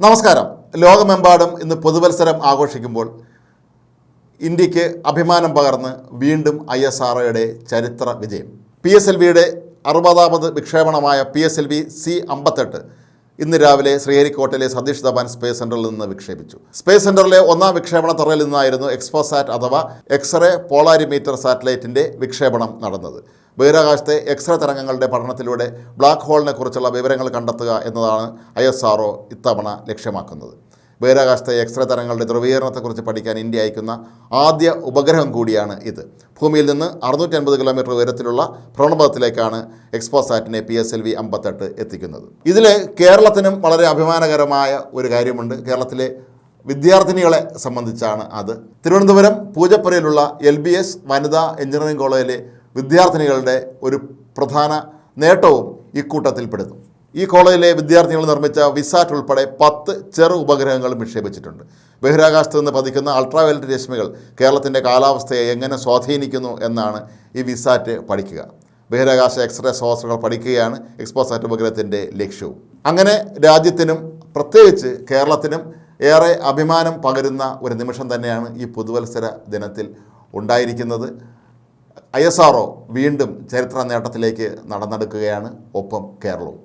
നമസ്കാരം. ലോകമെമ്പാടും ഇന്ന് പൊതുവത്സരം ആഘോഷിക്കുമ്പോൾ ഇന്ത്യയ്ക്ക് അഭിമാനം പകർന്ന് വീണ്ടും ഐ എസ് ആർ ചരിത്ര വിജയം. പി എസ് എൽ വിയുടെ അറുപതാമത് വിക്ഷേപണമായ P S L V C അമ്പത്തെട്ട് ഇന്ന് രാവിലെ ശ്രീഹരിക്കോട്ടയിലെ സതീഷ് ധവാൻ സ്പേസ് സെന്ററിൽ നിന്ന് വിക്ഷേപിച്ചു. സ്പേസ് സെന്ററിലെ ഒന്നാം വിക്ഷേപണ തറയിൽ നിന്നായിരുന്നു എക്സ്പോസാറ്റ് അഥവാ എക്സ്റേ പോളാരിമീറ്റർ സാറ്റലൈറ്റിന്റെ വിക്ഷേപണം നടന്നത്. ബഹിരാകാശത്തെ എക്സ്റേ തരംഗങ്ങളുടെ പഠനത്തിലൂടെ ബ്ലാക്ക് ഹോളിനെ കുറിച്ചുള്ള വിവരങ്ങൾ കണ്ടെത്തുക എന്നതാണ് ഐ എസ് ആർ ഇത്തവണ ലക്ഷ്യമാക്കുന്നത്. ബഹിരാകാശത്തെ എക്സ്റേ തരങ്ങളുടെ ധ്രുവീകരണത്തെക്കുറിച്ച് പഠിക്കാൻ ഇന്ത്യ അയക്കുന്ന ആദ്യ ഉപഗ്രഹം കൂടിയാണ് ഇത്. ഭൂമിയിൽ നിന്ന് അറുന്നൂറ്റി അൻപത് കിലോമീറ്റർ ഉയരത്തിലുള്ള ഭ്രമണപഥത്തിലേക്കാണ് എക്സ്പോസാറ്റിനെ പി എസ് എൽ വി അമ്പത്തെട്ട് എത്തിക്കുന്നത്. ഇതിൽ കേരളത്തിനും വളരെ അഭിമാനകരമായ ഒരു കാര്യമുണ്ട്. കേരളത്തിലെ വിദ്യാർത്ഥിനികളെ സംബന്ധിച്ചാണ് അത്. തിരുവനന്തപുരം പൂജപ്പുരയിലുള്ള എൽ ബി എസ് വനിതാ എഞ്ചിനീയറിംഗ് കോളേജിലെ വിദ്യാർത്ഥിനികളുടെ ഒരു പ്രധാന നേട്ടവും ഇക്കൂട്ടത്തിൽപ്പെടുന്നു. ഈ കോളേജിലെ വിദ്യാർത്ഥികൾ നിർമ്മിച്ച വിസാറ്റ് ഉൾപ്പെടെ പത്ത് ചെറു ഉപഗ്രഹങ്ങളും വിക്ഷേപിച്ചിട്ടുണ്ട് ബഹിരാകാശത്ത് നിന്ന് പതിക്കുന്ന അൾട്രാവയലറ്റ് രശ്മികൾ കേരളത്തിന്റെ കാലാവസ്ഥയെ എങ്ങനെ സ്വാധീനിക്കുന്നു എന്നാണ് ഈ വിസാറ്റ് പഠിക്കുക. ബഹിരാകാശ എക്സ്റേ സ്രോതസ്സുകൾ പഠിക്കുകയാണ് എക്സ്പോസാറ്റ് ഉപഗ്രഹത്തിന്റെ ലക്ഷ്യവും. അങ്ങനെ രാജ്യത്തിനും പ്രത്യേകിച്ച് കേരളത്തിനും ഏറെ അഭിമാനം പകരുന്ന ഒരു നിമിഷം തന്നെയാണ് ഈ പുതുവത്സര ദിനത്തിൽ ഉണ്ടായിരിക്കുന്നത്. ഐ വീണ്ടും ചരിത്ര നേട്ടത്തിലേക്ക് നടന്നെടുക്കുകയാണ് ഒപ്പം കേരളവും.